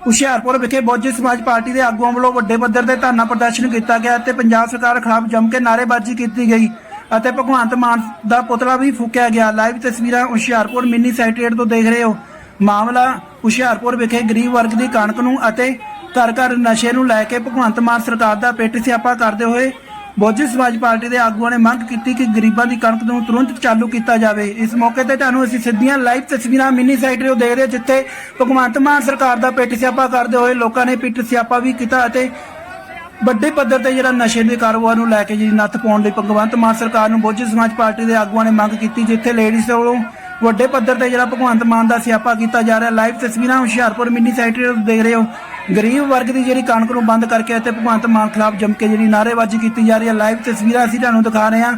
ਹੁਸ਼ਿਆਰਪੁਰ ਵਿਖੇ ਬਹੁਜਨ ਸਮਾਜ ਪਾਰਟੀ ਦੇ ਆਗੂਆਂ ਵੱਲੋਂ ਵੱਡੇ ਪੱਧਰ ਤੇ ਧਰਨਾ ਪ੍ਰਦਰਸ਼ਨ ਕੀਤਾ ਗਿਆ ਅਤੇ ਪੰਜਾਬ ਸਰਕਾਰ ਖਿਲਾਫ ਜੰਮ ਕੇ ਨਾਅਰੇਬਾਜ਼ੀ ਕੀਤੀ ਗਈ ਅਤੇ ਭਗਵੰਤ ਮਾਨ ਦਾ ਪੁਤਲਾ ਵੀ ਫੂਕਿਆ ਗਿਆ। ਲਾਈਵ ਤਸਵੀਰਾਂ ਹੁਸ਼ਿਆਰਪੁਰ ਮਿੰਨੀ ਸੈਕਟਰੀਏਟ ਤੋਂ ਦੇਖ ਰਹੇ ਹੋ। ਮਾਮਲਾ ਹੁਸ਼ਿਆਰਪੁਰ ਵਿਖੇ ਗਰੀਬ ਵਰਗ ਦੀ ਕਣਕ ਨੂੰ ਅਤੇ ਘਰ ਘਰ ਨਸ਼ੇ ਨੂੰ ਲੈ ਕੇ ਭਗਵੰਤ ਮਾਨ ਸਰਕਾਰ ਦਾ ਪੇਟ ਸਿਆਪਾ ਕਰਦੇ ਹੋਏ ਬਹੁਜਨ ਸਮਾਜ ਪਾਰਟੀ ਦੇ ਆਗੂਆਂ ਨੇ ਮੰਗ ਕੀਤੀ ਕਿ ਗਰੀਬਾਂ ਦੀ ਕਣਕ ਨੂੰ ਤੁਰੰਤ ਚਾਲੂ ਕੀਤਾ ਜਾਵੇ। ਇਸ ਮੌਕੇ ਤੇ ਤੁਹਾਨੂੰ ਅਸੀਂ ਸਿੱਧੀਆਂ ਲਾਈਵ ਤਸਵੀਰਾਂ ਮਿੰਨੀ ਸਾਈਟ ਤੋਂ ਦੇਖ ਰਹੇ ਹਾਂ, ਜਿੱਥੇ ਭਗਵੰਤ ਮਾਨ ਸਰਕਾਰ ਦਾ ਪਿੱਟ ਸਿਆਪਾ ਕਰਦੇ ਹੋਏ ਲੋਕਾਂ ਨੇ ਪਿੱਟ ਸਿਆਪਾ ਵੀ ਕੀਤਾ ਅਤੇ ਵੱਡੇ ਪੱਧਰ ਤੇ ਜਿਹੜਾ ਨਸ਼ੇ ਦੇ ਕਾਰੋਬਾਰ ਨੂੰ ਲੈ ਕੇ ਜਿਹੜੀ ਨੱਥ ਪਾਉਣ ਲਈ ਭਗਵੰਤ ਮਾਨ ਸਰਕਾਰ ਨੂੰ ਬਹੁਜਨ ਸਮਾਜ ਪਾਰਟੀ ਦੇ ਆਗੂਆਂ ਨੇ ਮੰਗ ਕੀਤੀ ਜਿੱਥੇ ਲੇਡੀਜ਼ ਵੱਲੋਂ ਵੱਡੇ ਪੱਧਰ ਤੇ ਜਿਹੜਾ ਭਗਵੰਤ ਮਾਨ ਦਾ ਸਿਆਪਾ ਕੀਤਾ ਜਾ ਰਿਹਾ। ਲਾਈਵ ਤਸਵੀਰਾਂ ਹੁਸ਼ਿਆਰਪੁਰ ਮਿੰਨੀ ਸਾਈਟ ਤੋਂ ਦੇਖ ਰਹੇ ਹੋ। ਗਰੀਬ ਵਰਗ ਦੀ ਜਿਹੜੀ ਕਣਕ ਨੂੰ ਬੰਦ ਕਰਕੇ ਅਤੇ ਭਗਵੰਤ ਮਾਨ ਖਿਲਾਫ ਜੰਮ ਕੇ ਜਿਹੜੀ ਨਾਅਰੇਬਾਜ਼ੀ ਕੀਤੀ ਜਾ ਰਹੀ ਹੈ। ਲਾਈਵ ਤਸਵੀਰਾਂ ਅਸੀਂ ਤੁਹਾਨੂੰ ਦਿਖਾ ਰਹੇ ਹਾਂ।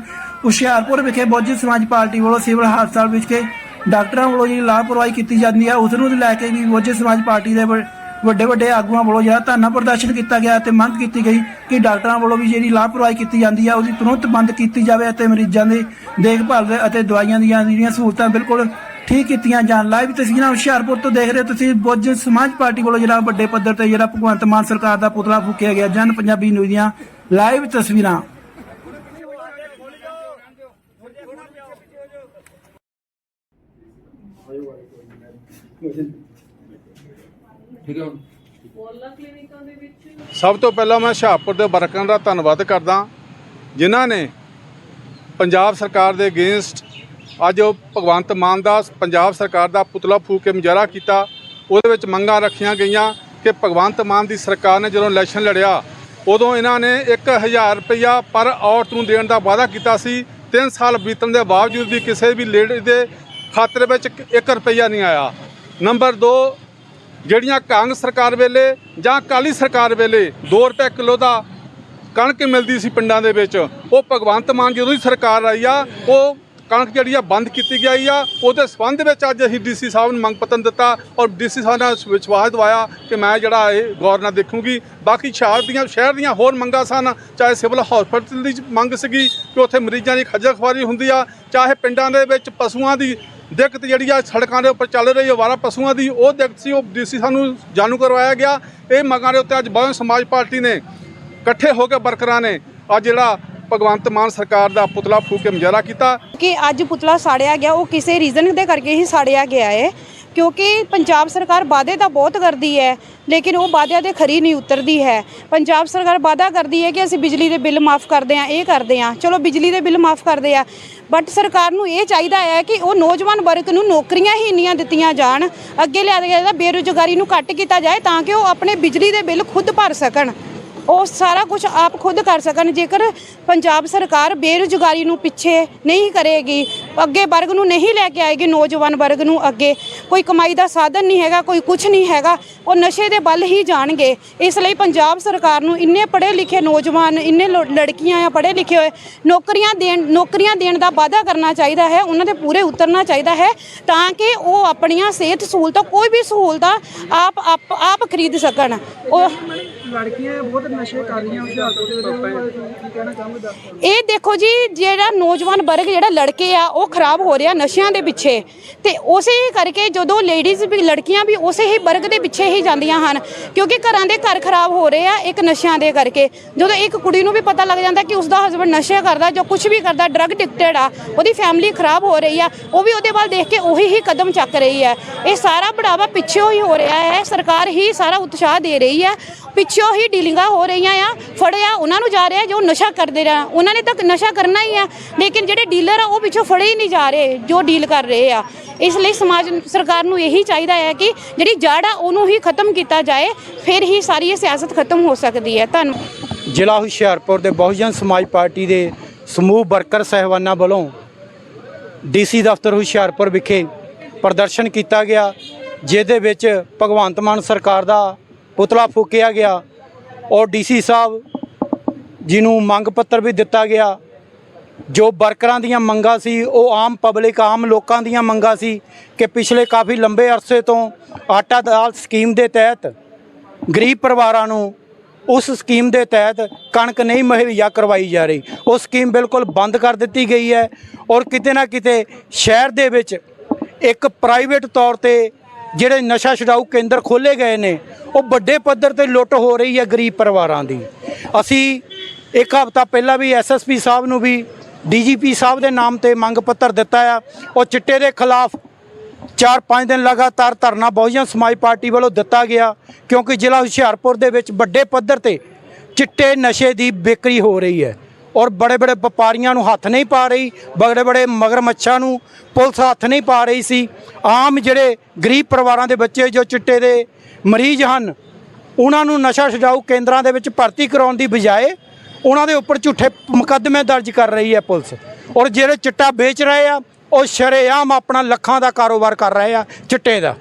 ਹੁਸ਼ਿਆਰਪੁਰ ਵਿਖੇ ਬਹੁਜਨ ਸਮਾਜ ਪਾਰਟੀ ਵੱਲੋਂ ਸਿਵਲ ਹਸਪਤਾਲ ਵਿਖੇ ਡਾਕਟਰਾਂ ਵੱਲੋਂ ਜਿਹੜੀ ਲਾਪਰਵਾਹੀ ਕੀਤੀ ਜਾਂਦੀ ਹੈ। ਉਸ ਨੂੰ ਲੈ ਕੇ ਵੀ ਬਹੁਜਨ ਸਮਾਜ ਪਾਰਟੀ ਦੇ ਵ- ਵੱਡੇ ਵੱਡੇ ਆਗੂਆਂ ਵੱਲੋਂ ਜਿਹੜਾ ਧਰਨਾ ਪ੍ਰਦਰਸ਼ਨ ਕੀਤਾ ਗਿਆ ਤੇ ਮੰਗ ਕੀਤੀ ਗਈ ਕਿ ਡਾਕਟਰਾਂ ਵੱਲੋਂ ਵੀ ਜਿਹੜੀ ਲਾਪਰਵਾਹੀ ਕੀਤੀ ਜਾਂਦੀ ਹੈ, ਉਹਦੀ ਤੁਰੰਤ ਬੰਦ ਕੀਤੀ ਜਾਵੇ ਅਤੇ ਮਰੀਜ਼ਾਂ ਦੀ ਦੇਖਭਾਲ ਅਤੇ ਦਵਾਈਆਂ ਦੀਆਂ ਜਿਹੜੀਆਂ ਸਹੂਲਤਾਂ ਬਿਲਕੁਲ ਠੀਕ ਕੀਤੀਆਂ ਜਾਣ। ਲਾਈਵ ਤਸਵੀਰਾਂ ਹੁਸ਼ਿਆਰਪੁਰ ਤੋਂ ਦੇਖ ਰਹੇ ਹੋ ਤੁਸੀਂ। ਬਹੁਜਨ ਸਮਾਜ ਪਾਰਟੀ ਵੱਲੋਂ ਜਿਹੜਾ ਵੱਡੇ ਪੱਧਰ ਤੇ ਜਿਹੜਾ ਭਗਵੰਤ ਮਾਨ ਸਰਕਾਰ ਦਾ ਪੁਤਲਾ ਫੂਕਿਆ ਗਿਆ। ਜਨ ਪੰਜਾਬੀ ਨਿਊਜ਼ ਦੀਆਂ ਲਾਈਵ ਤਸਵੀਰਾਂ। ਠੀਕ ਹੈ ਹੁਣ। ਸਭ ਤੋਂ ਪਹਿਲਾਂ ਮੈਂ ਹੁਸ਼ਿਆਰਪੁਰ ਦੇ ਵਰਕਰਾਂ ਦਾ ਧੰਨਵਾਦ ਕਰਦਾ। ਜਿਨ੍ਹਾਂ ਨੇ ਪੰਜਾਬ ਸਰਕਾਰ ਦੇ ਅਗੇਂਸਟ ਅੱਜ ਭਗਵੰਤ ਮਾਨ ਦਾ, ਪੰਜਾਬ ਸਰਕਾਰ ਦਾ ਪੁਤਲਾ ਫੂਕ ਕੇ ਮੁਜ਼ਾਹਰਾ ਕੀਤਾ। ਉਹਦੇ ਵਿੱਚ ਮੰਗਾਂ ਰੱਖੀਆਂ ਗਈਆਂ ਕਿ ਭਗਵੰਤ ਮਾਨ ਦੀ ਸਰਕਾਰ ਨੇ ਜਦੋਂ ਇਲੈਕਸ਼ਨ ਲੜਿਆ, ਉਦੋਂ ਇਹਨਾਂ ਨੇ 1000 ਰੁਪਇਆ ਪਰ ਔਰਤ ਨੂੰ ਦੇਣ ਦਾ ਵਾਅਦਾ ਕੀਤਾ ਸੀ। 3 ਸਾਲ ਬੀਤਣ ਦੇ ਬਾਵਜੂਦ ਵੀ ਕਿਸੇ ਵੀ ਲੇਡੀ ਦੇ ਖਾਤੇ ਵਿੱਚ 1 ਰੁਪਇਆ ਨਹੀਂ ਆਇਆ। ਨੰਬਰ 2 ਜਿਹੜੀਆਂ ਕਾਂਗਰਸ ਸਰਕਾਰ ਵੇਲੇ ਜਾਂ ਅਕਾਲੀ ਸਰਕਾਰ ਵੇਲੇ 2 ਰੁਪਏ ਕਿਲੋ ਦਾ ਕਣਕ ਮਿਲਦੀ ਸੀ ਪਿੰਡਾਂ ਦੇ ਵਿੱਚ, ਉਹ ਭਗਵੰਤ ਮਾਨ ਜਦੋਂ ਦੀ ਸਰਕਾਰ ਆਈ ਆ, ਉਹ ਕਣਕ ਜਿਹੜੀ ਆ ਬੰਦ ਕੀਤੀ ਗਈ ਆ। ਉਹਦੇ ਸਬੰਧ ਵਿੱਚ ਅੱਜ ਅਸੀਂ ਡੀਸੀ ਸਾਹਿਬ ਨੂੰ ਮੰਗ ਪੱਤਰ ਦਿੱਤਾ ਔਰ ਡੀਸੀ ਸਾਹਿਬ ਨੇ ਵਿਸ਼ਵਾਸ ਦਵਾਇਆ ਕਿ ਮੈਂ ਜਿਹੜਾ ਇਹ ਗੌਰ ਨਾਲ ਦੇਖੂੰਗੀ। ਬਾਕੀ ਸ਼ਹਿਰ ਦੀਆਂ ਸ਼ਹਿਰ ਦੀਆਂ ਹੋਰ ਮੰਗਾਂ ਸਨ, ਚਾਹੇ ਸਿਵਲ ਹਸਪੀਟਲ ਦੀ ਮੰਗ ਸੀਗੀ ਕਿ ਉੱਥੇ ਮਰੀਜ਼ਾਂ ਦੀ ਖੱਜਲ ਖੁਆਰੀ ਹੁੰਦੀ ਆ, ਚਾਹੇ ਪਿੰਡਾਂ ਦੇ ਵਿੱਚ ਪਸ਼ੂਆਂ ਦੀ ਦਿੱਕਤ ਜਿਹੜੀ ਆ ਸੜਕਾਂ ਦੇ ਉੱਪਰ ਚੱਲ ਰਹੀ ਅਵਾਰਾ ਪਸ਼ੂਆਂ ਦੀ, ਉਹ ਦਿੱਕਤ ਸੀ, ਉਹ ਡੀਸੀ ਸਾਨੂੰ ਜਾਣੂ ਕਰਵਾਇਆ ਗਿਆ। ਇਹ ਮੰਗਾਂ ਦੇ ਉੱਤੇ ਅੱਜ ਬਹੁਜਨ ਸਮਾਜ ਪਾਰਟੀ ਨੇ ਇਕੱਠੇ ਹੋ ਕੇ ਵਰਕਰਾਂ ਨੇ। ਅੱਜ ਜਿਹੜਾ ਭਗਵੰਤ ਮਾਨ ਸਰਕਾਰ ਦਾ ਪੁਤਲਾ ਫੂਕ ਕੇ ਮੁਜ਼ਾਹਰਾ ਕੀਤਾ। ਕਿ ਅੱਜ ਪੁਤਲਾ ਸਾੜਿਆ ਗਿਆ, ਉਹ ਕਿਸੇ ਰੀਜ਼ਨ ਦੇ ਕਰਕੇ ਹੀ ਸਾੜਿਆ ਗਿਆ ਹੈ, ਕਿਉਂਕਿ ਪੰਜਾਬ ਸਰਕਾਰ ਵਾਅਦੇ ਤਾਂ ਬਹੁਤ ਕਰਦੀ ਹੈ, ਲੇਕਿਨ ਉਹ ਵਾਅਦਿਆਂ ਤੇ ਖਰੀ ਨਹੀਂ ਉਤਰਦੀ ਹੈ। ਪੰਜਾਬ ਸਰਕਾਰ ਵਾਅਦਾ ਕਰਦੀ ਹੈ ਕਿ ਅਸੀਂ ਬਿਜਲੀ ਦੇ ਬਿੱਲ ਮਾਫ ਕਰਦੇ ਹਾਂ, ਇਹ ਕਰਦੇ ਹਾਂ। ਚਲੋ ਬਿਜਲੀ ਦੇ ਬਿੱਲ ਮਾਫ ਕਰਦੇ ਆ ਬਟ ਸਰਕਾਰ ਨੂੰ ਇਹ ਚਾਹੀਦਾ ਹੈ ਕਿ ਉਹ ਨੌਜਵਾਨ ਵਰਗ ਨੂੰ ਨੌਕਰੀਆਂ ਹੀ ਇੰਨੀਆਂ ਦਿੱਤੀਆਂ ਜਾਣ, ਅੱਗੇ ਲਿਆ ਜਾਂਦਾ ਬੇਰੁਜ਼ਗਾਰੀ ਨੂੰ ਘੱਟ ਕੀਤਾ ਜਾਏ ਤਾਂ ਕਿ ਉਹ ਆਪਣੇ ਬਿਜਲੀ ਦੇ ਬਿੱਲ ਖੁਦ ਭਰ ਸਕਣ। ਉਹ ਸਾਰਾ ਕੁਝ ਆਪ ਖੁਦ ਕਰ ਸਕਣ। ਜੇਕਰ ਪੰਜਾਬ ਸਰਕਾਰ ਬੇਰੁਜ਼ਗਾਰੀ ਨੂੰ ਪਿੱਛੇ ਨਹੀਂ ਕਰੇਗੀ, ਅੱਗੇ ਵਰਗ ਨੂੰ ਨਹੀਂ ਲੈ ਕੇ ਆਏਗੀ, ਨੌਜਵਾਨ ਵਰਗ ਨੂੰ ਅੱਗੇ। ਕੋਈ ਕਮਾਈ ਦਾ ਸਾਧਨ ਨਹੀਂ ਹੈਗਾ, ਕੋਈ ਕੁਝ ਨਹੀਂ ਹੈਗਾ, ਉਹ ਨਸ਼ੇ ਦੇ ਬਲ ਹੀ ਜਾਣਗੇ। ਇਸ ਲਈ ਪੰਜਾਬ ਸਰਕਾਰ ਨੂੰ ਇੰਨੇ ਪੜ੍ਹੇ ਲਿਖੇ ਨੌਜਵਾਨ, ਇੰਨੇ ਲੋ- ਲੜਕੀਆਂ ਆ ਪੜ੍ਹੇ ਲਿਖੇ ਹੋਏ, ਨੌਕਰੀਆਂ ਦੇਣ ਨੌਕਰੀਆਂ ਦੇਣ ਦਾ ਵਾਅਦਾ ਕਰਨਾ ਚਾਹੀਦਾ ਹੈ, ਉਹਨਾਂ ਦੇ ਪੂਰੇ ਉਤਰਨਾ ਚਾਹੀਦਾ ਹੈ, ਤਾਂ ਕਿ ਉਹ ਆਪਣੀਆਂ ਸਿਹਤ ਸਹੂਲਤਾਂ, ਕੋਈ ਵੀ ਸਹੂਲਤਾਂ ਆਪ ਆਪ ਆਪ ਖਰੀਦ ਸਕਣ। ਉਹ ਲੜਕੀਆਂ ਬਹੁਤ ਨਸ਼ੇ ਕਰ ਰਹੀਆਂ ਹੁਸ਼ਿਆਰਪੁਰ ਦੇ ਵਿੱਚ। ਕੀ ਕਹਿਣਾ ਚਾਹੁੰਦੇ ਇਹ ਦੇਖੋ ਜੀ ਜਿਹੜਾ ਨੌਜਵਾਨ ਵਰਗ ਜਿਹੜਾ ਲੜਕੇ ਆ ਉਹ ਖਰਾਬ ਹੋ ਰਿਹਾ ਨਸ਼ਿਆਂ ਦੇ ਪਿੱਛੇ। ਤੇ ਉਸੇ ਹੀ ਕਰਕੇ ਜਦੋਂ ਲੇਡੀਜ਼ ਵੀ ਲੜਕੀਆਂ ਵੀ ਉਸੇ ਹੀ ਵਰਗ ਦੇ ਪਿੱਛੇ ਹੀ ਜਾਂਦੀਆਂ ਹਨ ਕਿਉਂਕਿ ਘਰਾਂ ਦੇ ਘਰ ਖਰਾਬ ਹੋ ਰਹੇ ਆ ਇੱਕ ਨਸ਼ਿਆਂ ਦੇ ਕਰਕੇ। ਜਦੋਂ ਇੱਕ ਕੁੜੀ ਨੂੰ ਵੀ ਪਤਾ ਲੱਗ ਜਾਂਦਾ ਕਿ ਉਸਦਾ ਹਸਬੰਡ ਨਸ਼ੇ ਕਰਦਾ ਜੋ ਕੁਝ ਵੀ ਕਰਦਾ ਡਰਗ ਐਡਿਕਟਡ ਆ ਉਹਦੀ ਫੈਮਿਲੀ ਖਰਾਬ ਹੋ ਰਹੀ ਆ ਉਹ ਵੀ ਉਹਦੇ ਵੱਲ ਦੇਖ ਕੇ ਉਹੀ ਹੀ ਕਦਮ ਚੱਕ ਰਹੀ ਹੈ। ਇਹ ਸਾਰਾ ਬੜਾਵਾ ਪਿੱਛੋਂ ਹੀ ਹੋ ਰਿਹਾ ਹੈ। ਸਰਕਾਰ ਹੀ ਸਾਰਾ ਉਤਸ਼ਾਹ ਦੇ ਰਹੀ ਹੈ। ਪਿੱਛੋਂ ਹੀ ਡੀਲਿੰਗਾਂ ਹੋ ਰਹੀਆਂ ਆ, ਫੜਿਆ, ਉਹਨਾਂ ਨੂੰ ਜਾ ਰਿਹਾ ਜੋ ਨਸ਼ਾ ਕਰਦੇ ਰਹੇ। ਉਹਨਾਂ ਨੇ ਤਾਂ ਨਸ਼ਾ ਕਰਨਾ ਹੀ ਆ, ਲੇਕਿਨ ਜਿਹੜੇ ਡੀਲਰ ਆ, ਉਹ ਪਿੱਛੋਂ ਫੜੇ ਹੀ ਨਹੀਂ ਜਾ ਰਹੇ, ਜੋ ਡੀਲ ਕਰ ਰਹੇ ਆ। ਇਸ ਲਈ ਸਮਾਜ ਸਰਕਾਰ ਨੂੰ ਇਹੀ ਚਾਹੀਦਾ ਹੈ ਕਿ ਜਿਹੜੀ ਜੜ ਆ, ਉਹਨੂੰ ਹੀ ਖਤਮ ਕੀਤਾ ਜਾਏ, ਫਿਰ ਹੀ ਸਾਰੀ ਇਹ ਸਿਆਸਤ ਖਤਮ ਹੋ ਸਕਦੀ ਹੈ। ਧੰਨਵਾਦ। ਜ਼ਿਲ੍ਹਾ ਹੁਸ਼ਿਆਰਪੁਰ ਦੇ ਬਹੁਜਨ ਸਮਾਜ ਪਾਰਟੀ ਦੇ ਸਮੂਹ ਵਰਕਰ ਸਹਿਬਾਨਾਂ ਵੱਲੋਂ ਡੀਸੀ ਦਫ਼ਤਰ ਹੁਸ਼ਿਆਰਪੁਰ ਵਿਖੇ ਪ੍ਰਦਰਸ਼ਨ ਕੀਤਾ ਗਿਆ, ਜਿਹਦੇ ਵਿੱਚ ਭਗਵੰਤ ਮਾਨ ਸਰਕਾਰ ਦਾ ਪੁਤਲਾ ਫੂਕਿਆ ਗਿਆ। ਔਰ ਡੀਸੀ ਸਾਹਿਬ ਜਿਹਨੂੰ ਮੰਗ ਪੱਤਰ ਵੀ ਦਿੱਤਾ ਗਿਆ। ਜੋ ਵਰਕਰਾਂ ਦੀਆਂ ਮੰਗਾਂ ਸੀ, ਉਹ ਆਮ ਪਬਲਿਕ, ਆਮ ਲੋਕਾਂ ਦੀਆਂ ਮੰਗਾਂ ਸੀ ਕਿ ਪਿਛਲੇ ਕਾਫੀ ਲੰਬੇ ਅਰਸੇ ਤੋਂ ਆਟਾ ਦਾਲ ਸਕੀਮ ਦੇ ਤਹਿਤ ਗਰੀਬ ਪਰਿਵਾਰਾਂ ਨੂੰ ਉਸ ਸਕੀਮ ਦੇ ਤਹਿਤ ਕਣਕ ਨਹੀਂ ਮੁਹੱਈਆ ਕਰਵਾਈ ਜਾ ਰਹੀ। ਉਹ ਸਕੀਮ ਬਿਲਕੁਲ ਬੰਦ ਕਰ ਦਿੱਤੀ ਗਈ ਹੈ ਔਰ ਕਿਤੇ ਨਾ ਕਿਤੇ ਸ਼ਹਿਰ ਦੇ ਵਿੱਚ ਇੱਕ ਪ੍ਰਾਈਵੇਟ ਤੌਰ ਤੇ ਜਿਹੜੇ ਨਸ਼ਾ ਛਡਾਊ ਕੇਂਦਰ ਖੋਲੇ ਗਏ ਨੇ, ਉਹ ਵੱਡੇ ਪੱਧਰ ਤੇ ਲੁੱਟ ਹੋ ਰਹੀ ਹੈ ਗਰੀਬ ਪਰਿਵਾਰਾਂ ਦੀ। ਅਸੀਂ ਇੱਕ ਹਫ਼ਤਾ ਪਹਿਲਾਂ ਵੀ ਐਸਐਸਪੀ ਸਾਹਿਬ ਨੂੰ ਵੀ ਡੀਜੀਪੀ ਸਾਹਿਬ ਦੇ ਨਾਮ ਤੇ ਮੰਗ ਪੱਤਰ ਦਿੱਤਾ ਆ। ਉਹ ਚਿੱਟੇ ਦੇ ਖਿਲਾਫ 4-5 ਦਿਨ ਲਗਾਤਾਰ ਧਰਨਾ ਬਹੁਜਨ ਸਮਾਜ ਪਾਰਟੀ ਵੱਲੋਂ ਦਿੱਤਾ ਗਿਆ, ਕਿਉਂਕਿ ਜ਼ਿਲ੍ਹਾ ਹੁਸ਼ਿਆਰਪੁਰ ਦੇ ਵਿੱਚ ਵੱਡੇ ਪੱਧਰ ਤੇ ਚਿੱਟੇ ਨਸ਼ੇ ਦੀ ਵਿਕਰੀ ਹੋ ਰਹੀ ਹੈ। ਔਰ ਬੜੇ ਬੜੇ ਵਪਾਰੀਆਂ ਨੂੰ ਹੱਥ ਨਹੀਂ ਪਾ ਰਹੀ, ਬੜੇ ਬੜੇ ਮਗਰਮੱਛਾਂ ਨੂੰ ਪੁਲਿਸ ਹੱਥ ਨਹੀਂ ਪਾ ਰਹੀ ਸੀ। ਆਮ ਜਿਹੜੇ ਗਰੀਬ ਪਰਿਵਾਰਾਂ ਦੇ ਬੱਚੇ ਜੋ ਚਿੱਟੇ ਦੇ ਮਰੀਜ਼ ਹਨ, ਉਹਨਾਂ ਨੂੰ ਨਸ਼ਾ ਛਡਾਊ ਕੇਂਦਰਾਂ ਦੇ ਵਿੱਚ ਭਰਤੀ ਕਰਾਉਣ ਦੀ ਬਜਾਏ ਉਹਨਾਂ ਦੇ ਉੱਪਰ ਝੂਠੇ ਮੁਕੱਦਮੇ ਦਰਜ ਕਰ ਰਹੀ ਹੈ ਪੁਲਿਸ। ਔਰ ਜਿਹੜੇ ਚਿੱਟਾ ਵੇਚ ਰਹੇ ਆ, ਉਹ ਸ਼ਰੇਆਮ ਆਪਣਾ ਲੱਖਾਂ ਦਾ ਕਾਰੋਬਾਰ ਕਰ ਰਹੇ ਆ ਚਿੱਟੇ ਦਾ।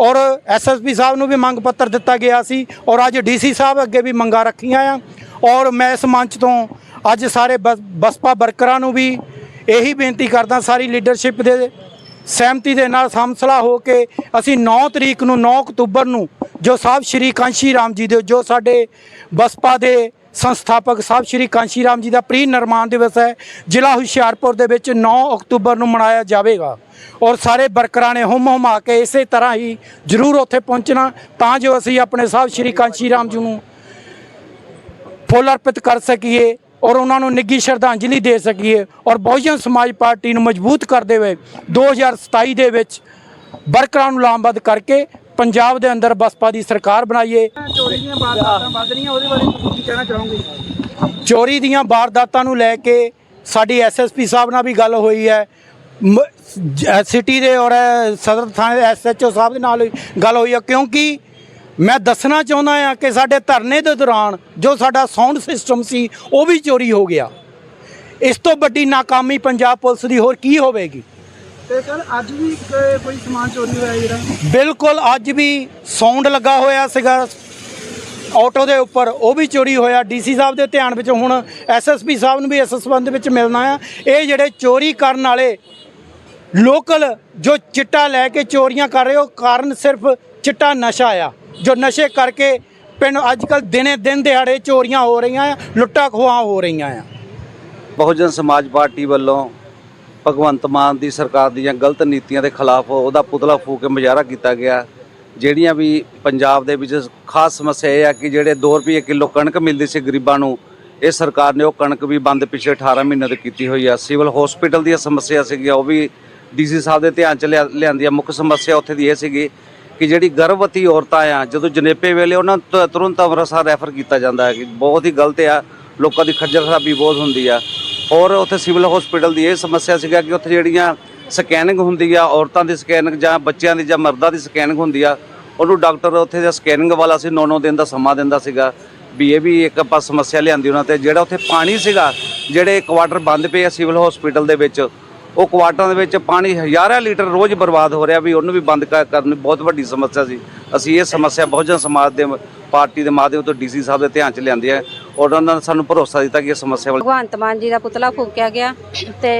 ਔਰ ਐਸਐਸਪੀ ਸਾਹਿਬ ਨੂੰ ਵੀ ਮੰਗ ਪੱਤਰ ਦਿੱਤਾ ਗਿਆ ਸੀ, ਔਰ ਅੱਜ ਡੀਸੀ ਸਾਹਿਬ ਅੱਗੇ ਵੀ ਮੰਗਾਂ ਰੱਖੀਆਂ ਆ। ਔਰ ਮੈਂ ਇਸ ਮੰਚ ਤੋਂ ਅੱਜ ਸਾਰੇ ਬਸ- ਬਸਪਾ ਵਰਕਰਾਂ ਨੂੰ ਵੀ ਇਹੀ ਬੇਨਤੀ ਕਰਦਾ ਸਾਰੀ ਲੀਡਰਸ਼ਿਪ ਦੇ ਸਹਿਮਤੀ ਦੇ ਨਾਲ ਸਮਸਲਾ ਹੋ ਕੇ ਅਸੀਂ 9 ਤਰੀਕ ਨੂੰ 9 ਅਕਤੂਬਰ ਨੂੰ ਜੋ ਸਾਹਿਬ ਸ਼੍ਰੀ ਕਾਂਸ਼ੀ ਰਾਮ ਜੀ ਦੇ, ਜੋ ਸਾਡੇ ਬਸਪਾ ਦੇ ਸੰਸਥਾਪਕ ਸਾਹਿਬ ਸ਼੍ਰੀ ਕਾਂਸ਼ੀ ਰਾਮ ਜੀ ਦਾ ਪ੍ਰੀ ਨਿਰਮਾਣ ਦਿਵਸ ਹੈ, ਜ਼ਿਲ੍ਹਾ ਹੁਸ਼ਿਆਰਪੁਰ ਦੇ ਵਿੱਚ 9 ਅਕਤੂਬਰ ਨੂੰ ਮਨਾਇਆ ਜਾਵੇਗਾ। ਔਰ ਸਾਰੇ ਵਰਕਰਾਂ ਨੇ ਹੁਮ ਹੁਮਾ ਕੇ ਇਸੇ ਤਰ੍ਹਾਂ ਹੀ ਜ਼ਰੂਰ ਉੱਥੇ ਪਹੁੰਚਣਾ, ਤਾਂ ਜੋ ਅਸੀਂ ਆਪਣੇ ਸਾਹਿਬ ਸ਼੍ਰੀ ਕਾਂਸ਼ੀ ਰਾਮ ਜੀ ਨੂੰ ਫੁੱਲ ਅਰਪਿਤ ਕਰ ਸਕੀਏ। ਔਰ ਉਹਨਾਂ ਨੂੰ ਨਿੱਘੀ ਸ਼ਰਧਾਂਜਲੀ ਦੇ ਸਕੀਏ ਔਰ ਬਹੁਜਨ ਸਮਾਜ ਪਾਰਟੀ ਨੂੰ ਮਜ਼ਬੂਤ ਕਰਦੇ ਹੋਏ 2027 ਦੇ ਵਿੱਚ ਵਰਕਰਾਂ ਨੂੰ ਲਾਮਬੱਧ ਕਰਕੇ ਪੰਜਾਬ ਦੇ ਅੰਦਰ ਬਸਪਾ ਦੀ ਸਰਕਾਰ ਬਣਾਈਏ। ਚੋਰੀ ਦੀਆਂ ਵਾਰਦਾਤਾਂ ਵੱਧ ਰਹੀਆਂ ਉਹਦੇ ਬਾਰੇ ਤੁਸੀਂ ਕੀ ਕਹਿਣਾ ਚਾਹੋਗੇ? ਚੋਰੀ ਦੀਆਂ ਵਾਰਦਾਤਾਂ ਨੂੰ ਲੈ ਕੇ ਸਾਡੀ ਐਸਐਸਪੀ ਸਾਹਿਬ ਨਾਲ ਵੀ ਗੱਲ ਹੋਈ ਹੈ। ਸਿਟੀ ਦੇ ਔਰ ਸਦਰ ਥਾਣੇ ਦੇ ਐਸਐਚਓ ਸਾਹਿਬ ਦੇ ਨਾਲ ਵੀ ਗੱਲ ਹੋਈ ਹੈ। ਕਿਉਂਕਿ ਮੈਂ ਦੱਸਣਾ ਚਾਹੁੰਦਾ ਹਾਂ ਕਿ ਸਾਡੇ ਧਰਨੇ ਦੇ ਦੌਰਾਨ ਜੋ ਸਾਡਾ ਸਾਊਂਡ ਸਿਸਟਮ ਸੀ ਉਹ ਵੀ ਚੋਰੀ ਹੋ ਗਿਆ। ਇਸ ਤੋਂ ਵੱਡੀ ਨਾਕਾਮੀ ਪੰਜਾਬ ਪੁਲਿਸ ਦੀ ਹੋਰ ਕੀ ਹੋਵੇਗੀ? ਤੇ ਸਰ ਅੱਜ ਵੀ ਕੋਈ ਸਮਾਨ ਚੋਰੀ ਹੋਇਆ ਜਿਹੜਾ? ਬਿਲਕੁਲ ਅੱਜ ਵੀ ਸਾਊਂਡ ਲੱਗਾ ਹੋਇਆ ਸੀਗਾ। ਆਟੋ ਦੇ ਉੱਪਰ ਉਹ ਵੀ ਚੋਰੀ ਹੋਇਆ। ਡੀਸੀ ਸਾਹਿਬ ਦੇ ਧਿਆਨ ਵਿੱਚ ਹੁਣ ਐਸਐਸਪੀ ਸਾਹਿਬ ਨੂੰ ਵੀ ਇਸ ਸੰਬੰਧ ਵਿੱਚ ਮਿਲਣਾ ਆ। ਇਹ ਜਿਹੜੇ ਚੋਰੀ ਕਰਨ ਵਾਲੇ ਲੋਕਲ ਜੋ ਚਿੱਟਾ ਲੈ ਕੇ ਚੋਰੀਆਂ ਕਰ ਰਹੇ ਉਹ ਕਾਰਨ ਸਿਰਫ ਚਿੱਟਾ ਨਸ਼ਾ ਆ, ਜੋ ਨਸ਼ੇ ਕਰਕੇ ਪਿੰਡ ਅੱਜ ਕੱਲ ਦਿਨੇ ਦਿਨ ਦਿਹਾੜੇ ਚੋਰੀਆਂ ਹੋ ਰਹੀਆਂ ਆ, ਲੁੱਟਾਂ ਖੋਹਾਂ ਹੋ ਰਹੀਆਂ ਆ। ਬਹੁਜਨ ਸਮਾਜ ਪਾਰਟੀ ਵੱਲੋਂ ਭਗਵੰਤ ਮਾਨ ਦੀ ਸਰਕਾਰ ਦੀਆਂ ਗਲਤ ਨੀਤੀਆਂ ਦੇ ਖਿਲਾਫ ਉਹਦਾ ਪੁਤਲਾ ਫੂਕ ਕੇ ਮੁਜ਼ਾਹਰਾ ਕੀਤਾ ਗਿਆ। ਜਿਹੜੀਆਂ ਵੀ ਪੰਜਾਬ ਦੇ ਵਿੱਚ ਖਾਸ ਸਮੱਸਿਆ ਇਹ ਆ ਕਿ ਜਿਹੜੇ 2 ਰੁਪਏ ਕਿਲੋ ਕਣਕ ਮਿਲਦੀ ਸੀ ਗਰੀਬਾਂ ਨੂੰ, ਇਹ ਸਰਕਾਰ ਨੇ ਉਹ ਕਣਕ ਵੀ ਬੰਦ ਪਿਛਲੇ 18 ਮਹੀਨਿਆਂ ਤੋਂ ਕੀਤੀ ਹੋਈ ਆ। ਸਿਵਲ ਹਸਪੀਟਲ ਦੀਆਂ ਸਮੱਸਿਆ ਸੀਗੀਆਂ, ਉਹ ਵੀ ਡੀਸੀ ਸਾਹਿਬ ਦੇ ਧਿਆਨ ਚ ਲਿਆ- ਲਿਆਂਦੀ ਆ ਮੁੱਖ ਸਮੱਸਿਆ ਉੱਥੇ ਦੀ ਇਹ ਸੀਗੀ ਕਿ ਜਿਹੜੀ ਗਰਭਵਤੀ ਔਰਤਾਂ ਆ, ਜਦੋਂ ਜਨੇਪੇ ਵੇਲੇ ਉਹਨਾਂ ਨੂੰ ਤੁਰੰਤ ਅੰਮ੍ਰਿਤਸਰ ਰੈਫਰ ਕੀਤਾ ਜਾਂਦਾ ਹੈ ਕਿ ਬਹੁਤ ਹੀ ਗਲਤ ਆ, ਲੋਕਾਂ ਦੀ ਖੱਜਲ ਖਰਾਬੀ ਬਹੁਤ ਹੁੰਦੀ ਆ। ਔਰ ਉੱਥੇ ਸਿਵਲ ਹਸਪੀਟਲ ਦੀ ਇਹ ਸਮੱਸਿਆ ਸੀਗਾ ਕਿ ਉੱਥੇ ਜਿਹੜੀਆਂ ਸਕੈਨਿੰਗ ਹੁੰਦੀ ਆ, ਔਰਤਾਂ ਦੀ ਸਕੈਨਿੰਗ ਜਾਂ ਬੱਚਿਆਂ ਦੀ ਜਾਂ ਮਰਦਾਂ ਦੀ ਸਕੈਨਿੰਗ ਹੁੰਦੀ ਆ, ਉਹਨੂੰ ਡਾਕਟਰ ਉੱਥੇ ਦਾ ਸਕੈਨਿੰਗ ਵਾਲਾ ਸੀ 9-9 ਦਿਨ ਦਾ ਸਮਾਂ ਦਿੰਦਾ ਸੀਗਾ ਵੀ ਇਹ ਵੀ ਇੱਕ ਆਪਾਂ ਸਮੱਸਿਆ ਲਿਆਂਦੀ ਉਹਨਾਂ ਤੇ, ਜਿਹੜਾ ਉੱਥੇ ਪਾਣੀ ਸੀਗਾ, ਜਿਹੜੇ ਕੁਆਟਰ ਬੰਦ ਪਏ ਆ ਸਿਵਲ ਹਸਪੀਟਲ ਦੇ ਵਿੱਚ ਉਹ ਕੁਆਟਰਾਂ ਦੇ ਵਿੱਚ ਪਾਣੀ ਹਜ਼ਾਰਾਂ ਲੀਟਰ ਰੋਜ਼ ਬਰਬਾਦ ਹੋ ਰਿਹਾ ਵੀ ਉਹਨੂੰ ਵੀ ਬੰਦ ਕਰ- ਬਹੁਤ ਵੱਡੀ ਸਮੱਸਿਆ ਸੀ। ਅਸੀਂ ਇਹ ਸਮੱਸਿਆ ਬਹੁਜਨ ਸਮਾਜ ਦੇ ਪਾਰਟੀ ਦੇ ਮਾਧਿਅਮ ਤੋਂ ਡੀਸੀ ਸਾਹਿਬ ਦੇ ਧਿਆਨ ਚ ਲਿਆਂਦੀ ਹੈ ਔਰ ਉਹਨਾਂ ਨੇ ਸਾਨੂੰ ਭਰੋਸਾ ਦਿੱਤਾ ਕਿ ਇਹ ਸਮੱਸਿਆ ਭਗਵੰਤ ਮਾਨ ਜੀ ਦਾ ਪੁਤਲਾ ਫੂਕਿਆ ਗਿਆ ਤੇ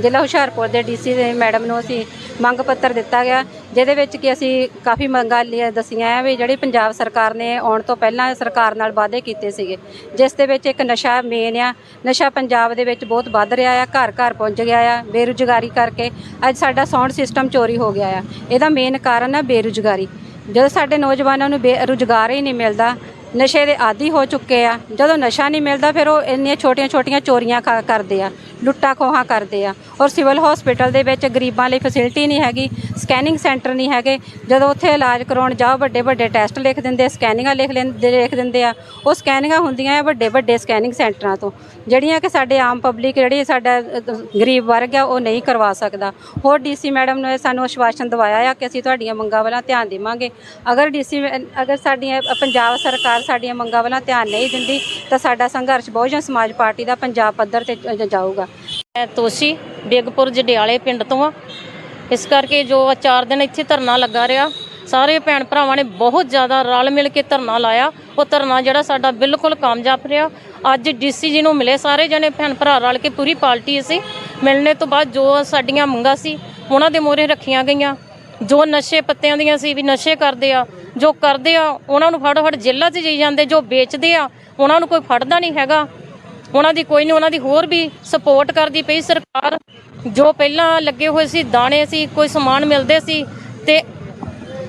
ਜ਼ਿਲ੍ਹਾ ਹੁਸ਼ਿਆਰਪੁਰ ਦੇ ਡੀਸੀ ਦੇ ਮੈਡਮ ਨੂੰ ਅਸੀਂ ਮੰਗ ਪੱਤਰ ਦਿੱਤਾ ਗਿਆ ਜਿਹਦੇ ਵਿੱਚ ਕਿ ਅਸੀਂ ਕਾਫੀ ਮੰਗਾਂ ਲਈ ਦਸੀਆਂ ਵੀ ਜਿਹੜੀ ਪੰਜਾਬ ਸਰਕਾਰ ਨੇ ਆਉਣ ਤੋਂ ਪਹਿਲਾਂ ਸਰਕਾਰ ਨਾਲ ਵਾਅਦੇ ਕੀਤੇ ਸੀਗੇ, ਜਿਸ ਦੇ ਵਿੱਚ ਇੱਕ ਨਸ਼ਾ ਮੇਨ ਆ, ਨਸ਼ਾ ਪੰਜਾਬ ਦੇ ਵਿੱਚ ਬਹੁਤ ਵੱਧ ਰਿਹਾ ਆ, ਘਰ ਘਰ ਪਹੁੰਚ ਗਿਆ ਆ, ਬੇਰੁਜ਼ਗਾਰੀ ਕਰਕੇ ਅੱਜ ਸਾਡਾ ਸਾਊਂਡ ਸਿਸਟਮ ਚੋਰੀ ਹੋ ਗਿਆ ਆ। ਇਹਦਾ ਮੇਨ ਕਾਰਨ ਆ ਬੇਰੁਜ਼ਗਾਰੀ। ਜਦੋਂ ਸਾਡੇ ਨੌਜਵਾਨਾਂ ਨੂੰ ਬੇਰੁਜ਼ਗਾਰ ਹੀ ਨਹੀਂ ਮਿਲਦਾ ਨਸ਼ੇ ਦੇ ਆਦੀ ਹੋ ਚੁੱਕੇ ਆ। ਜਦੋਂ ਨਸ਼ਾ ਨਹੀਂ ਮਿਲਦਾ, ਫਿਰ ਉਹ ਇੰਨੀਆਂ ਛੋਟੀਆਂ-ਛੋਟੀਆਂ ਚੋਰੀਆਂ ਖਾ- ਕਰਦੇ ਆ, ਲੁੱਟਾਂ ਖੋਹਾਂ ਕਰਦੇ ਆ। ਔਰ ਸਿਵਲ ਹਸਪੀਟਲ ਦੇ ਵਿੱਚ ਗਰੀਬਾਂ ਲਈ ਫੈਸਿਲਿਟੀ ਨਹੀਂ ਹੈਗੀ ਸਕੈਨਿੰਗ ਸੈਂਟਰ ਨਹੀਂ ਹੈਗੇ। ਜਦੋਂ ਉੱਥੇ ਇਲਾਜ ਕਰਾਉਣ ਜਾਓ, ਵੱਡੇ ਵੱਡੇ ਟੈਸਟ ਲਿਖ ਦਿੰਦੇ ਸਕੈਨਿੰਗਾਂ ਲਿਖ ਲੈਂਦੇ ਲਿਖ ਦਿੰਦੇ ਆ। ਉਹ ਸਕੈਨਿੰਗਾਂ ਹੁੰਦੀਆਂ ਆ ਵੱਡੇ ਵੱਡੇ ਸਕੈਨਿੰਗ ਸੈਂਟਰਾਂ ਤੋਂ। ਜਿਹੜੀਆਂ ਕਿ ਸਾਡੇ ਆਮ ਪਬਲਿਕ ਜਿਹੜੀ ਸਾਡਾ ਗਰੀਬ ਵਰਗ ਆ, ਉਹ ਨਹੀਂ ਕਰਵਾ ਸਕਦਾ। ਹੋਰ ਡੀਸੀ ਮੈਡਮ ਨੇ ਸਾਨੂੰ ਆਸ਼ਵਾਸਨ ਦਵਾਇਆ ਆ ਕਿ ਅਸੀਂ ਤੁਹਾਡੀਆਂ ਮੰਗਾਂ ਵੱਲ ਧਿਆਨ ਦੇਵਾਂਗੇ। ਅਗਰ ਡੀਸੀ ਅਗਰ ਸਾਡੀਆਂ ਪੰਜਾਬ ਸਰਕਾਰ ਸਾਡੀਆਂ ਮੰਗਾਂ ਵੱਲ ਧਿਆਨ ਨਹੀਂ ਦਿੰਦੀ, ਤਾਂ ਸਾਡਾ ਸੰਘਰਸ਼ ਬਹੁਜਨ ਸਮਾਜ ਪਾਰਟੀ ਦਾ ਪੰਜਾਬ ਪੱਧਰ ਤੇ ਜਾਊਗਾ। ਮੈਂ ਤੋਸ਼ੀ, ਬੇਗਪੁਰ ਜਡਿਆਲੇ ਪਿੰਡ ਤੋਂ ਆ। ਇਸ ਕਰਕੇ ਜੋ ਆ ਚਾਰ ਦਿਨ ਇੱਥੇ ਧਰਨਾ ਲੱਗਾ ਰਿਹਾ, ਸਾਰੇ ਭੈਣ ਭਰਾਵਾਂ ਨੇ ਬਹੁਤ ਜ਼ਿਆਦਾ ਰਲ ਮਿਲ ਕੇ ਧਰਨਾ ਲਾਇਆ। ਉਹ ਧਰਨਾ ਜਿਹੜਾ ਸਾਡਾ ਬਿਲਕੁਲ ਕਾਮਯਾਬ ਰਿਹਾ। ਅੱਜ ਡੀਸੀ ਜੀ ਨੂੰ ਮਿਲੇ ਸਾਰੇ ਜਣੇ, ਭੈਣ ਭਰਾ ਰਲ ਕੇ ਪੂਰੀ ਪਾਰਟੀ ਅਸੀਂ। ਮਿਲਣੇ ਤੋਂ ਬਾਅਦ ਜੋ ਸਾਡੀਆਂ ਮੰਗਾਂ ਸੀ, ਉਹਨਾਂ ਦੇ ਮੋਹਰੇ ਰੱਖੀਆਂ ਗਈਆਂ। ਜੋ ਨਸ਼ੇ ਪੱਤਿਆਂ ਦੀਆਂ ਸੀ, ਵੀ ਨਸ਼ੇ ਕਰਦੇ ਆ। ਜੋ ਕਰਦੇ ਆ, ਉਹਨਾਂ ਨੂੰ ਫੜ ਫੜ ਜੇਲ੍ਹਾਂ 'ਚ ਜਾਈ ਜਾਂਦੇ, ਜੋ ਵੇਚਦੇ ਆ, ਉਹਨਾਂ ਨੂੰ ਕੋਈ ਫੜਦਾ ਨਹੀਂ ਹੈਗਾ। ਉਹਨਾਂ ਦੀ ਕੋਈ ਨਹੀਂ, ਉਹਨਾਂ ਦੀ ਹੋਰ ਵੀ ਸਪੋਰਟ ਕਰਦੀ ਪਈ ਸਰਕਾਰ। ਜੋ ਪਹਿਲਾਂ ਲੱਗੇ ਹੋਏ ਸੀ, ਦਾਣੇ ਸੀ, ਕੋਈ ਸਮਾਨ ਮਿਲਦੇ ਸੀ ਤੇ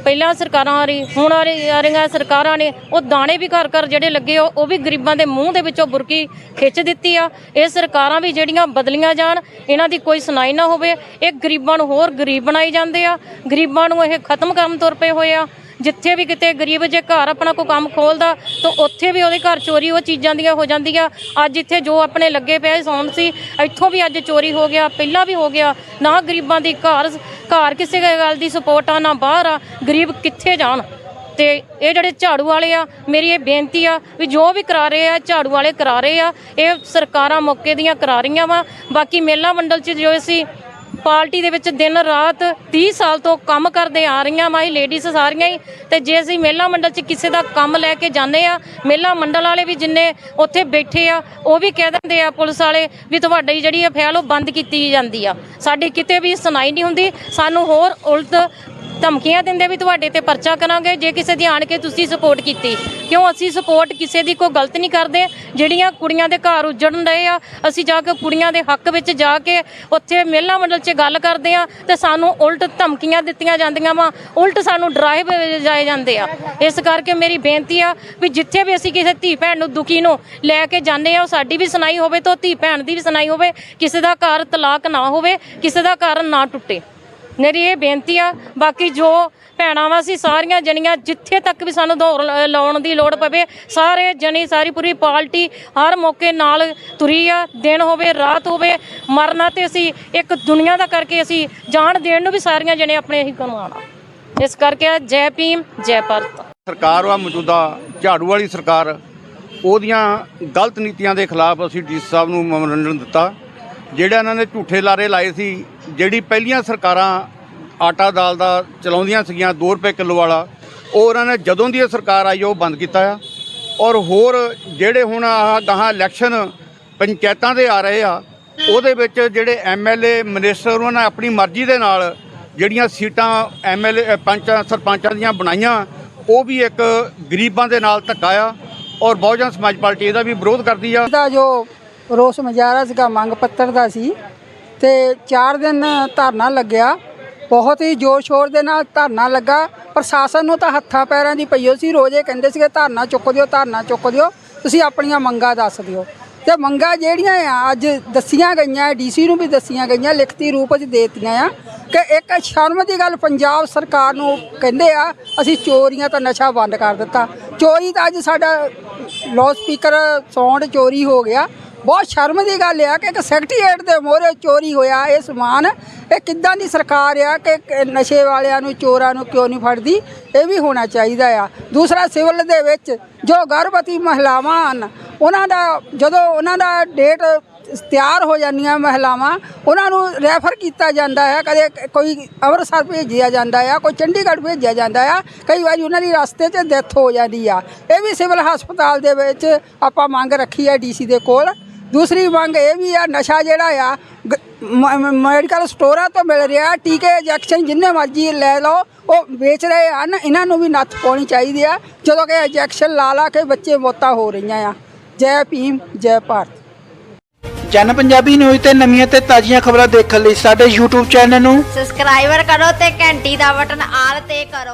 ਪਹਿਲਾਂ ਸਰਕਾਰਾਂ ਆ ਰਹੀ, ਹੁਣ ਆ ਰਹੀ, ਆ ਰਹੀਆਂ ਸਰਕਾਰਾਂ ਨੇ, ਉਹ ਦਾਣੇ ਵੀ ਘਰ ਘਰ ਜਿਹੜੇ ਲੱਗੇ ਉਹ ਉਹ ਵੀ ਗਰੀਬਾਂ ਦੇ ਮੂੰਹ ਦੇ ਵਿੱਚੋਂ ਬੁਰਕੀ ਖਿੱਚ ਦਿੱਤੀ ਆ। ਇਹ ਸਰਕਾਰਾਂ ਵੀ ਜਿਹੜੀਆਂ ਬਦਲੀਆਂ ਜਾਣ, ਇਹਨਾਂ ਦੀ ਕੋਈ ਸੁਣਾਈ ਨਾ ਹੋਵੇ। ਇਹ ਗਰੀਬਾਂ ਨੂੰ ਹੋਰ ਗਰੀਬ ਬਣਾਈ ਜਾਂਦੇ ਆ। ਗਰੀਬਾਂ ਨੂੰ ਇਹ ਖਤਮ ਕਰਨ ਤੁਰ ਪਏ ਹੋਏ ਆ। ਜਿੱਥੇ ਵੀ ਕਿਤੇ ਗਰੀਬ ਜੇ ਘਰ ਆਪਣਾ ਕੋਈ ਕੰਮ ਖੋਲਦਾ, ਤਾਂ ਉੱਥੇ ਵੀ ਉਹਦੇ ਘਰ ਚੋਰੀ ਉਹ ਚੀਜ਼ਾਂ ਦੀਆਂ ਹੋ ਜਾਂਦੀਆਂ। ਅੱਜ ਇੱਥੇ ਜੋ ਆਪਣੇ ਲੱਗੇ ਪਏ ਸੌਣ ਸੀ, ਇੱਥੋਂ ਵੀ ਅੱਜ ਚੋਰੀ ਹੋ ਗਿਆ, ਪਹਿਲਾਂ ਵੀ ਹੋ ਗਿਆ। ਨਾ ਗਰੀਬਾਂ ਦੀ ਘਰ ਘਰ ਕਿਸੇ ਗੱਲ ਦੀ ਸਪੋਰਟ ਆ, ਨਾ ਬਾਹਰ ਆ, ਗਰੀਬ ਕਿੱਥੇ ਜਾਣ? ਤੇ ਇਹ ਜਿਹੜੇ ਝਾੜੂ ਵਾਲੇ ਆ, ਮੇਰੀ ਇਹ ਬੇਨਤੀ ਆ ਵੀ ਜੋ ਵੀ ਕਰਾ ਰਹੇ ਆ, ਝਾੜੂ ਵਾਲੇ ਕਰਾ ਰਹੇ ਆ, ਇਹ ਸਰਕਾਰਾਂ ਮੌਕੇ ਦੀਆਂ ਕਰਾ ਰਹੀਆਂ ਵਾ। ਬਾਕੀ ਮੇਲਾ ਮੰਡਲ 'ਚ ਜੋ ਅਸੀਂ ਪਾਰਟੀ ਦੇ ਵਿੱਚ ਦਿਨ ਰਾਤ 30 ਸਾਲ ਤੋਂ ਕੰਮ ਕਰਦੇ ਆ ਰਹੀਆਂ ਮਾਈ ਲੇਡੀਜ਼ ਸਾਰੀਆਂ ਹੀ। ਤੇ ਜੇ ਅਸੀਂ ਮਹਿਲਾ ਮੰਡਲ 'ਚ ਕਿਸੇ ਦਾ ਕੰਮ ਲੈ ਕੇ ਜਾਂਦੇ ਆ, ਮਹਿਲਾ ਮੰਡਲ ਵਾਲੇ ਵੀ ਜਿੰਨੇ ਉੱਥੇ ਬੈਠੇ ਆ, ਉਹ ਵੀ ਕਹਿ ਦਿੰਦੇ ਆ ਪੁਲਿਸ ਵਾਲੇ ਵੀ ਤੁਹਾਡੀ ਜਿਹੜੀ ਇਹ ਫੈਲ ਉਹ ਬੰਦ ਕੀਤੀ ਜਾਂਦੀ ਆ। ਸਾਡੀ ਕਿਤੇ ਵੀ ਸੁਣਾਈ ਨਹੀਂ ਹੁੰਦੀ, ਸਾਨੂੰ ਹੋਰ ਉਲਟ ਧਮਕੀਆਂ ਦਿੰਦੇ ਵੀ ਤੁਹਾਡੇ ਤੇ ਪਰਚਾ ਕਰਾਂਗੇ, ਜੇ ਕਿਸੇ ਦੀ ਆਣ ਕੇ ਤੁਸੀਂ ਸਪੋਰਟ ਕੀਤੀ। ਕਿਉਂ ਅਸੀਂ ਸਪੋਰਟ ਕਿਸੇ ਦੀ ਕੋਈ ਗਲਤ ਨਹੀਂ ਕਰਦੇ? ਜਿਹੜੀਆਂ ਕੁੜੀਆਂ ਦੇ ਘਰ ਉੱਜੜਨ ਰਹੇ ਆ, ਅਸੀਂ ਜਾ ਕੇ ਕੁੜੀਆਂ ਦੇ ਹੱਕ ਵਿੱਚ ਜਾ ਕੇ ਉੱਥੇ ਮਹਿਲਾ ਮੰਡਲ 'ਚ ਗੱਲ ਕਰਦੇ ਆ ਤੇ ਸਾਨੂੰ ਉਲਟ ਧਮਕੀਆਂ ਦਿੱਤੀਆਂ ਜਾਂਦੀਆਂ ਵਾ, ਉਲਟ ਸਾਨੂੰ ਡਰਾਈਵ ਜਾਏ ਜਾਂਦੇ ਆ। ਇਸ ਕਰਕੇ ਮੇਰੀ ਬੇਨਤੀ ਆ ਵੀ ਜਿੱਥੇ ਵੀ ਅਸੀਂ ਕਿਸੇ ਧੀ ਭੈਣ ਨੂੰ ਦੁਖੀ ਨੂੰ ਲੈ ਕੇ ਜਾਂਦੇ ਆ, ਉਹ ਸਾਡੀ ਵੀ ਸੁਣਾਈ ਹੋਵੇ ਤੇ ਉਹ ਧੀ ਭੈਣ ਦੀ ਵੀ ਸੁਣਾਈ ਹੋਵੇ, ਕਿਸੇ ਦਾ ਘਰ ਤਲਾਕ ਨਾ ਹੋਵੇ, ਕਿਸੇ ਦਾ ਘਰ ਨਾ ਟੁੱਟੇ। ਮੇਰੀ ਇਹ ਬੇਨਤੀ ਆ, ਬਾਕੀ ਜੋ ਭੈਣਾਂ ਵਾ ਸੀ ਸਾਰੀਆਂ ਜਣੀਆਂ ਜਿੱਥੇ ਤੱਕ ਵੀ ਸਾਨੂੰ ਦੌੜ ਲ- ਲਾਉਣ ਦੀ ਲੋੜ ਪਵੇ, ਸਾਰੇ ਜਣੀ ਸਾਰੀ ਪੂਰੀ ਪਾਰਟੀ ਹਰ ਮੌਕੇ ਨਾਲ ਤੁਰੀ ਆ, ਦਿਨ ਹੋਵੇ, ਰਾਤ ਹੋਵੇ, ਮਰਨਾ ਤੇ ਅਸੀਂ ਇੱਕ ਦੁਨੀਆ ਦਾ ਕਰਕੇ ਅਸੀਂ ਜਾਨ ਦੇਣ ਨੂੰ ਵੀ ਸਾਰੀਆਂ ਜਣੇ ਆਪਣੇ ਹੀ ਕਰਵਾਉਣਾ ਇਸ ਕਰਕੇ ਜੈ ਭੀਮ, ਜੈ ਭਾਰਤ। ਸਰਕਾਰ ਵਾ ਮੌਜੂਦਾ ਝਾੜੂ ਵਾਲੀ ਸਰਕਾਰ, ਉਹਦੀਆਂ ਗਲਤ ਨੀਤੀਆਂ ਦੇ ਖਿਲਾਫ ਅਸੀਂ ਡੀ ਸਾਹਿਬ ਨੂੰ ਮਨੋਰੰਜਨ ਦਿੱਤਾ। ਜਿਹੜਾ ਇਹਨਾਂ ਨੇ ਝੂਠੇ ਲਾਰੇ ਲਾਏ ਸੀ, ਜਿਹੜੀ ਪਹਿਲੀਆਂ ਸਰਕਾਰਾਂ ਆਟਾ ਦਾਲ ਦਾ ਚਲਾਉਂਦੀਆਂ ਸੀਗੀਆਂ 2 ਰੁਪਏ ਕਿਲੋ ਵਾਲਾ, ਉਹ ਉਹਨਾਂ ਨੇ ਜਦੋਂ ਦੀ ਇਹ ਸਰਕਾਰ ਆਈ, ਉਹ ਬੰਦ ਕੀਤਾ ਆ। ਔਰ ਹੋਰ ਜਿਹੜੇ ਹੁਣ ਆਹ ਗਾਹਾਂ ਇਲੈਕਸ਼ਨ ਪੰਚਾਇਤਾਂ ਦੇ ਆ ਰਹੇ ਆ, ਉਹਦੇ ਵਿੱਚ ਜਿਹੜੇ ਐਮਐਲਏ ਮਿਨਿਸਟਰ, ਉਹਨਾਂ ਨੇ ਆਪਣੀ ਮਰਜ਼ੀ ਦੇ ਨਾਲ ਜਿਹੜੀਆਂ ਸੀਟਾਂ ਐਮਐਲਏ ਪੰਚਾਂ ਸਰਪੰਚਾਂ ਦੀਆਂ ਬਣਾਈਆਂ, ਉਹ ਵੀ ਇੱਕ ਗਰੀਬਾਂ ਦੇ ਨਾਲ ਧੱਕਾ ਆ। ਔਰ ਬਹੁਜਨ ਸਮਾਜ ਪਾਰਟੀ ਇਹਦਾ ਵੀ ਵਿਰੋਧ ਕਰਦੀ ਆ। ਜੋ ਰੋਸ ਮੁਜ਼ਾਹਰਾ ਸੀਗਾ, ਮੰਗ ਪੱਤਰ ਦਾ ਸੀ ਤੇ 4 ਦਿਨ ਧਰਨਾ ਲੱਗਿਆ। ਬਹੁਤ ਹੀ ਜੋਰ ਸ਼ੋਰ ਦੇ ਨਾਲ ਧਰਨਾ ਲੱਗਾ। ਪ੍ਰਸ਼ਾਸਨ ਨੂੰ ਤਾਂ ਹੱਥਾਂ ਪੈਰਾਂ ਦੀ ਪਈਓ ਸੀ। ਰੋਜ਼ੇ ਕਹਿੰਦੇ ਸੀਗੇ, ਧਰਨਾ ਚੁੱਕ ਦਿਓ, ਧਰਨਾ ਚੁੱਕ ਦਿਓ। ਤੁਸੀਂ ਆਪਣੀਆਂ ਮੰਗਾਂ ਦੱਸ ਦਿਓ। ਤੇ ਮੰਗਾਂ ਜਿਹੜੀਆਂ ਆ, ਅੱਜ ਦੱਸੀਆਂ ਗਈਆਂ, ਡੀਸੀ ਨੂੰ ਵੀ ਦੱਸੀਆਂ ਗਈਆਂ, ਲਿਖਤੀ ਰੂਪ 'ਚ ਦੇਤੀਆਂ ਆ ਕਿ ਇੱਕ ਸ਼ਰਮ ਦੀ ਗੱਲ ਪੰਜਾਬ ਸਰਕਾਰ ਨੂੰ ਕਹਿੰਦੇ ਆ, ਅਸੀਂ ਚੋਰੀਆਂ ਤਾਂ ਨਸ਼ਾ ਬੰਦ ਕਰ ਦਿੱਤਾ। ਚੋਰੀ ਤਾਂ ਅੱਜ ਸਾਡਾ ਲਾਊਡ ਸਪੀਕਰ ਸਾਊਂਡ ਚੋਰੀ ਹੋ ਗਿਆ। ਬਹੁਤ ਸ਼ਰਮ ਦੀ ਗੱਲ ਆ ਕਿ ਇੱਕ ਸੈਕਟਰੀਏਟ ਦੇ ਮੋਹਰੇ ਚੋਰੀ ਹੋਇਆ ਇਹ ਸਮਾਨ। ਇਹ ਕਿੱਦਾਂ ਦੀ ਸਰਕਾਰ ਆ ਕਿ ਨਸ਼ੇ ਵਾਲਿਆਂ ਨੂੰ, ਚੋਰਾਂ ਨੂੰ ਕਿਉਂ ਨਹੀਂ ਫੜਦੀ? ਇਹ ਵੀ ਹੋਣਾ ਚਾਹੀਦਾ ਆ। ਦੂਸਰਾ, ਸਿਵਲ ਦੇ ਵਿੱਚ ਜੋ ਗਰਭਵਤੀ ਮਹਿਲਾਵਾਂ ਹਨ, ਉਹਨਾਂ ਦਾ ਜਦੋਂ ਉਹਨਾਂ ਦਾ ਡੇਟ ਤਿਆਰ ਹੋ ਜਾਂਦੀਆਂ ਮਹਿਲਾਵਾਂ, ਉਹਨਾਂ ਨੂੰ ਰੈਫਰ ਕੀਤਾ ਜਾਂਦਾ ਹੈ ਕਦੇ ਕੋਈ ਅੰਮ੍ਰਿਤਸਰ ਭੇਜਿਆ ਜਾਂਦਾ ਆ, ਕੋਈ ਚੰਡੀਗੜ੍ਹ ਭੇਜਿਆ ਜਾਂਦਾ ਆ। ਕਈ ਵਾਰੀ ਉਹਨਾਂ ਦੀ ਰਸਤੇ 'ਚ ਡੈਥ ਹੋ ਜਾਂਦੀ ਆ। ਇਹ ਵੀ ਸਿਵਲ ਹਸਪਤਾਲ ਦੇ ਵਿੱਚ ਆਪਾਂ ਮੰਗ ਰੱਖੀ ਹੈ ਡੀਸੀ ਦੇ ਕੋਲ। ਦੂਸਰੀ ਮੰਗ ਇਹ ਵੀ ਆ ਨਸ਼ਾ ਜਿਹੜਾ ਆ ਗ- ਮ- ਮ- ਮੈਡੀਕਲ ਸਟੋਰਾਂ ਤੋਂ ਮਿਲ ਰਿਹਾ ਟੀਕੇ ਇੰਜੈਕਸ਼ਨ ਜਿੰਨੇ ਮਰਜ਼ੀ ਲੈ ਲਓ ਉਹ ਵੇਚ ਰਹੇ ਹਨ ਇਹਨਾਂ ਨੂੰ ਵੀ ਨੱਥ ਪਾਉਣੀ ਚਾਹੀਦੀ ਆ। ਜਦੋਂ ਕਿ ਇੰਜੈਕਸ਼ਨ ਲਾ ਲਾ ਕੇ ਬੱਚੇ ਮੌਤਾਂ ਹੋ ਰਹੀਆਂ ਆ। ਜੈ ਭੀਮ ਜੈ ਭਾਰਤ। ਜਨ ਪੰਜਾਬੀ ਨਿਊਜ਼ ਤੇ ਨਵੀਆਂ ਤੇ ਤਾਜ਼ੀਆਂ ਖਬਰਾਂ ਦੇਖਣ ਲਈ ਸਾਡੇ YouTube ਚੈਨਲ ਨੂੰ ਸਬਸਕ੍ਰਾਈਬਰ ਕਰੋ ਤੇ ਘੰਟੀ ਦਾ ਬਟਨ ਆਲ ਤੇ ਕਰੋ।